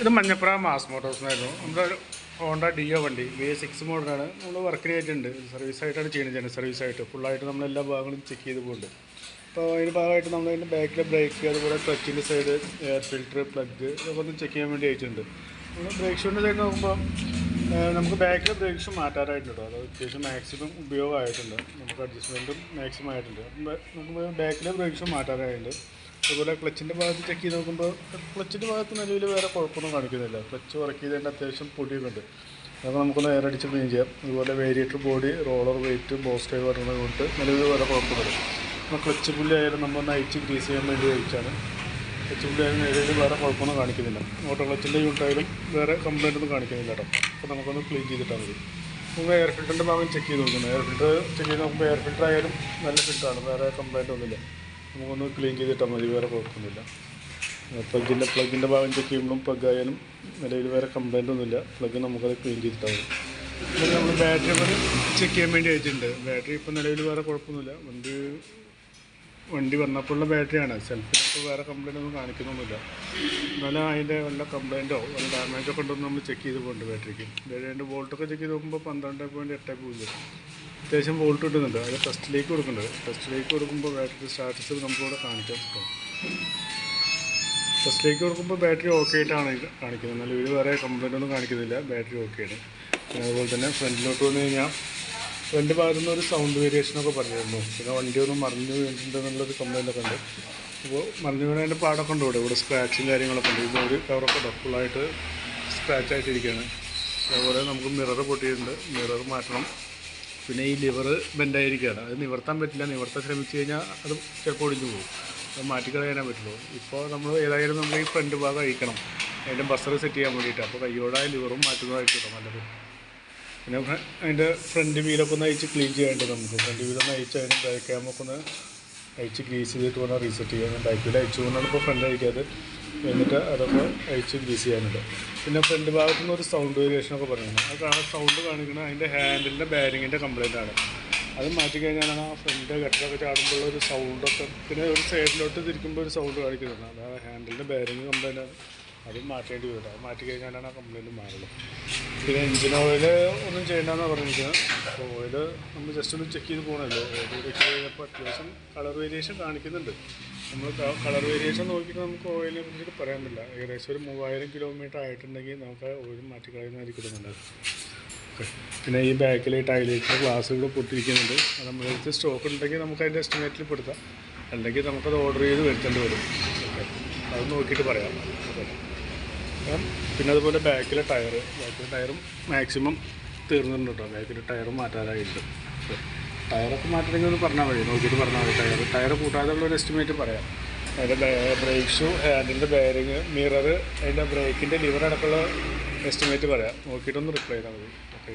ഇത് മഞ്ഞപ്പുറ മാസ് മോട്ടോഴ്സിനായിരുന്നു നമ്മുടെ ഹോണ്ട ഡിയോ വണ്ടി വി എ സിക്സ് മോഡലാണ്. നമ്മൾ വർക്കിന് ആയിട്ടുണ്ട് സർവീസ് ആയിട്ടാണ് ചെയ്യുന്നത് ജനറൽ സർവീസ് ആയിട്ട്. ഫുള്ളായിട്ട് നമ്മൾ എല്ലാ ഭാഗങ്ങളും ചെക്ക് ചെയ്ത് പോകുന്നുണ്ട് അപ്പോൾ അതിന്റെ ഭാഗമായിട്ട് നമ്മൾ അതിന്റെ ബാക്കിലെ ബ്രേക്ക് അതുപോലെ ക്ലച്ചിന്റെ സൈഡ് എയർ ഫിൽറ്റർ പ്ലഗ് ഇതൊക്കെ ഒന്ന് ചെക്ക് ചെയ്യാൻ വേണ്ടി അയച്ചിട്ടുണ്ട് നമ്മൾ ബ്രേക്ക് ഷൂട്ടിന്റെ സൈഡ് നോക്കുമ്പോൾ നമുക്ക് ബാക്കിലെ ബ്രേക്സ് മാറ്റാറായിട്ടുണ്ട്. അത് അത്യാവശ്യം മാക്സിമം ഉപയോഗമായിട്ടുണ്ട്. നമുക്ക് അഡ്ജസ്റ്റ്മെന്റും മാക്സിമം ആയിട്ടുണ്ട്. നമുക്ക് ബാക്കിലെ ബ്രേക്സ് മാറ്റാറായിട്ടുണ്ട്. അതുപോലെ ക്ലച്ചിന്റെ ഭാഗത്ത് ചെക്ക് ചെയ്ത് നോക്കുമ്പോൾ ക്ലച്ചിന്റെ ഭാഗത്ത് നിലവിൽ വേറെ കുഴപ്പമൊന്നും കാണിക്കുന്നില്ല. ക്ലച്ച് വർക്ക് ചെയ്തതിന്റെ അത്യാവശ്യം പൊടിയൊക്കെ ഉണ്ട്. അപ്പോൾ നമുക്കൊന്ന് എയർ അടിച്ച് ക്ലീൻ ചെയ്യാം. അതുപോലെ variator body roller weight boss drive പറയുന്നത് കൊണ്ട് നിലവിൽ വേറെ കുഴപ്പമില്ല നമ്മൾ ക്ലച്ച് പുല്ലി ആയാലും നമ്മളൊന്ന് അയച്ച് ഗ്രീസ് ചെയ്യാൻ വേണ്ടി അയച്ചാണ് ആയാലും നിലവിൽ വേറെ കുഴപ്പമൊന്നും കാണിക്കുന്നില്ല. ഓട്ടോ ക്ലച്ചിന്റെ യൂണിറ്റ് ആയാലും വേറെ കംപ്ലൈന്റ് ഒന്നും കാണിക്കുന്നില്ല കേട്ടോ. അപ്പോൾ നമുക്കൊന്ന് ക്ലീൻ ചെയ്തിട്ടാൽ മതി. നമ്മൾ എയർ ഫിൽറ്ററിന്റെ ഭാഗം ചെക്ക് ചെയ്ത് നോക്കുന്നത് എയർ ഫിൽറ്റർ ചെക്ക് ചെയ്ത് നോക്കുമ്പോൾ എയർ ഫിൽറ്റർ ആയാലും നല്ല ഫിൽറ്ററാണ് വേറെ കംപ്ലൈന്റ് ഒന്നുമില്ല. നമുക്കൊന്ന് ക്ലീൻ ചെയ്തിട്ടാൽ മതി. വേറെ കുഴപ്പമൊന്നുമില്ല. പ്ലഗിന്റെ പ്ലഗിന്റെ ഭാഗം ചെക്ക് ചെയ്യുമ്പോഴും പ്ലഗ് ആയാലും നിലവിൽ വേറെ കംപ്ലൈന്റ് ഒന്നുമില്ല. പ്ലഗ് നമുക്കത് ക്ലീൻ ചെയ്തിട്ടാൽ മതി. നമ്മൾ ബാറ്ററി ചെക്ക് ചെയ്യാൻ വേണ്ടി അയച്ചിട്ടുണ്ട് ബാറ്ററി ഇപ്പോൾ നിലവിൽ വേറെ കുഴപ്പമൊന്നുമില്ല. വണ്ടി വണ്ടി വന്നപ്പോഴുള്ള ബാറ്ററിയാണ്. സെൽഫിനൊക്കെ വേറെ കംപ്ലൈന്റ് ഒന്നും കാണിക്കുന്നൊന്നുമില്ല. എന്നാലും അതിന്റെ വല്ല കംപ്ലൈന്റോ വല്ല ഡാമേജോ ഒക്കെ നമ്മൾ ചെക്ക് ചെയ്ത് പോകുന്നുണ്ട് ബാറ്ററിക്ക്. അതിന്റെ വോൾട്ടൊക്കെ ചെക്ക് ചെയ്ത് നോക്കുമ്പോൾ പന്ത്രണ്ട് പോയിന്റ് എട്ട് പൂജ്യം. അത്യാവശ്യം വോൾട്ട് കിട്ടുന്നുണ്ട്. അത് ടെസ്റ്റിലേക്ക് കൊടുക്കുന്നുണ്ട്. ടെസ്റ്റിലേക്ക് കൊടുക്കുമ്പോൾ ബാറ്ററി സ്റ്റാറ്റസ് നമുക്കിവിടെ കാണിക്കാൻ പറ്റും. ടെസ്റ്റിലേക്ക് കൊടുക്കുമ്പോൾ ബാറ്ററി ഓക്കെ ആയിട്ടാണ് കാണിക്കുന്നത്. എന്നാൽ ഇത് വേറെ കംപ്ലൈന്റ് ഒന്നും കാണിക്കുന്നില്ല. ബാറ്ററി ഓക്കെയാണ് അതുപോലെ തന്നെ ഫ്രണ്ടിലോട്ട് വന്നു കഴിഞ്ഞാൽ ഫ്രണ്ട് ഭാഗത്തു നിന്ന് ഒരു സൗണ്ട് വേരിയേഷനൊക്കെ പറഞ്ഞിരുന്നു. പിന്നെ വണ്ടി ഒന്നും മറിഞ്ഞു വീണിട്ടുണ്ടെന്നുള്ളൊരു കംപ്ലൈന്റ് ഒക്കെ ഉണ്ട്. അപ്പോൾ മറിഞ്ഞു വീണതിന്റെ പാടൊക്കെ ഉണ്ട് ഇവിടെ. ഇവിടെ സ്ക്രാച്ചും കാര്യങ്ങളൊക്കെ ഉണ്ട്. ഇതൊരു കവറൊക്കെ ഉണ്ട് ഫുള്ളായിട്ട് സ്ക്രാച്ച് ആയിട്ടിരിക്കുകയാണ്. അതുപോലെ നമുക്ക് മിറർ പൊട്ടിയിട്ടുണ്ട്. മിറർ മാറ്റണം. പിന്നെ ഈ ലിവർ ബെൻഡായിരിക്കുകയാണ് അത് നിവർത്താൻ പറ്റില്ല. നിവർത്താൻ ശ്രമിച്ചു കഴിഞ്ഞാൽ അത് ചിലപ്പോൾ ഒടിഞ്ഞു പോകും. അത് മാറ്റിക്കളയാനേ പറ്റുള്ളൂ. ഇപ്പോൾ നമ്മൾ ഏതായാലും നമ്മൾ ഈ ഫ്രണ്ട് ഭാഗം അഴിക്കണം. അതിന്റെ ബസ്സർ സെറ്റ് ചെയ്യാൻ വേണ്ടിയിട്ട്. അപ്പോൾ കയ്യോടെ ലിവറും മാറ്റുന്നതായിരിക്കും നല്ലത്. പിന്നെ അതിന്റെ ഫ്രണ്ട് വീലൊക്കെ ഒന്ന് അയച്ച് ക്ലീൻ ചെയ്യാനുണ്ട് നമുക്ക്. ഫ്രണ്ട് വീലൊന്ന് അയച്ച് അതിന് ബാക്ക് ക്യാമൊക്കെ ഒന്ന് അയച്ച് ഗ്രീസ് ചെയ്തിട്ട് വേണം റീസെറ്റ് ചെയ്യാൻ. ബാക്ക് വീൽ അയച്ചു കൊണ്ടാണ് ഇപ്പോൾ ഫ്രണ്ട് അയക്കാതെ എന്നിട്ട് അതൊക്കെ അയച്ച് ഗ്രീസ് ചെയ്യാനുണ്ട്. പിന്നെ ഫ്രണ്ട് ഭാഗത്തു നിന്ന് ഒരു സൗണ്ട് വേരിയേഷനൊക്കെ പറയുന്നത് അത് കാണാൻ സൗണ്ട് കാണിക്കുന്നത് അതിന്റെ ഹാൻഡിലിന്റെ ബാരിങ്ങിന്റെ കംപ്ലൈന്റ് ആണ്. അത് മാറ്റി കഴിഞ്ഞാലാണ് ആ ഫ്രണ്ട് ഗട്ടറൊക്കെ ചാടുമ്പോൾ ഒരു സൗണ്ടൊക്കെ പിന്നെ ഒരു സൈഡിലോട്ട് തിരിക്കുമ്പോൾ ഒരു സൗണ്ട് കാണിക്കുന്നുണ്ട് അതാണ് ഹാൻഡിലിന്റെ ബാരിങ് കംപ്ലൈന്റ് ആണ്. അത് മാറ്റേണ്ടി വരും. അത് മാറ്റി കഴിഞ്ഞാലാണ് ആ കംപ്ലൈന്റ് മാറുള്ളൂ. പിന്നെ എഞ്ചിൻ ഓയിൽ ഒന്നും ചെയ്യണ്ടെന്ന് പറഞ്ഞിരിക്കുന്നത് അപ്പോൾ ഓയിൽ നമ്മൾ ജസ്റ്റ് ഒന്ന് ചെക്ക് ചെയ്ത് പോകണമല്ലോ ഓയിൽ ചെക്ക് ചെയ്തപ്പോൾ അത്യാവശ്യം കളർ വേരിയേഷൻ കാണിക്കുന്നുണ്ട്. നമ്മൾ കളർ വേരിയേഷൻ നോക്കിയിട്ട് നമുക്ക് ഓയിലിനെ കുറിച്ചിട്ട് പറയാൻ പറ്റില്ല. ഏകദേശം ഒരു മൂവായിരം കിലോമീറ്റർ ആയിട്ടുണ്ടെങ്കിൽ നമുക്ക് ഓയിൽ മാറ്റി കളയുന്നതായിരിക്കും നല്ലത്. പിന്നെ ഈ ബാക്കിലെ ടൈലേറ്റ് ടൈലേറ്റിന്റെ ഗ്ലാസ്സുകൾ പൊട്ടിയിരിക്കുന്നുണ്ട്. അത് നമ്മുടെ അടുത്ത് സ്റ്റോക്ക് ഉണ്ടെങ്കിൽ നമുക്ക് അതിന്റെ എസ്റ്റിമേറ്റിൽ പെടുത്താം. അല്ലെങ്കിൽ നമുക്കത് ഓർഡർ ചെയ്ത് വരുത്തേണ്ടി വരും. ഓക്കെ. അത് നോക്കിയിട്ട് പറയാം. ഓക്കെ. പിന്നെ അതുപോലെ ബാക്കിലെ ടയർ ബാക്കിലെ ടയറും മാക്സിമം തീർന്നിട്ടുണ്ട് കേട്ടോ ബാക്കിലെ ടയറും മാറ്റാനായിട്ട് ടയറൊക്കെ മാറ്റണമെങ്കിൽ ഒന്ന് പറഞ്ഞാൽ മതി. നോക്കിയിട്ട് പറഞ്ഞാൽ മതി. ടയർ ടയർ കൂട്ടാതെയുള്ള ഒരു എസ്റ്റിമേറ്റ് പറയാം. അതിന്റെ ബ്രേക്ക് ഹാൻഡിന്റെ ബാരിങ് മിറർ അതിന്റെ ബ്രേക്കിന്റെ ലിവർ അടക്കമുള്ള എസ്റ്റിമേറ്റ് പറയാം. നോക്കിയിട്ടൊന്ന് റിപ്ലൈ ചെയ്താൽ മതി. ഓക്കെ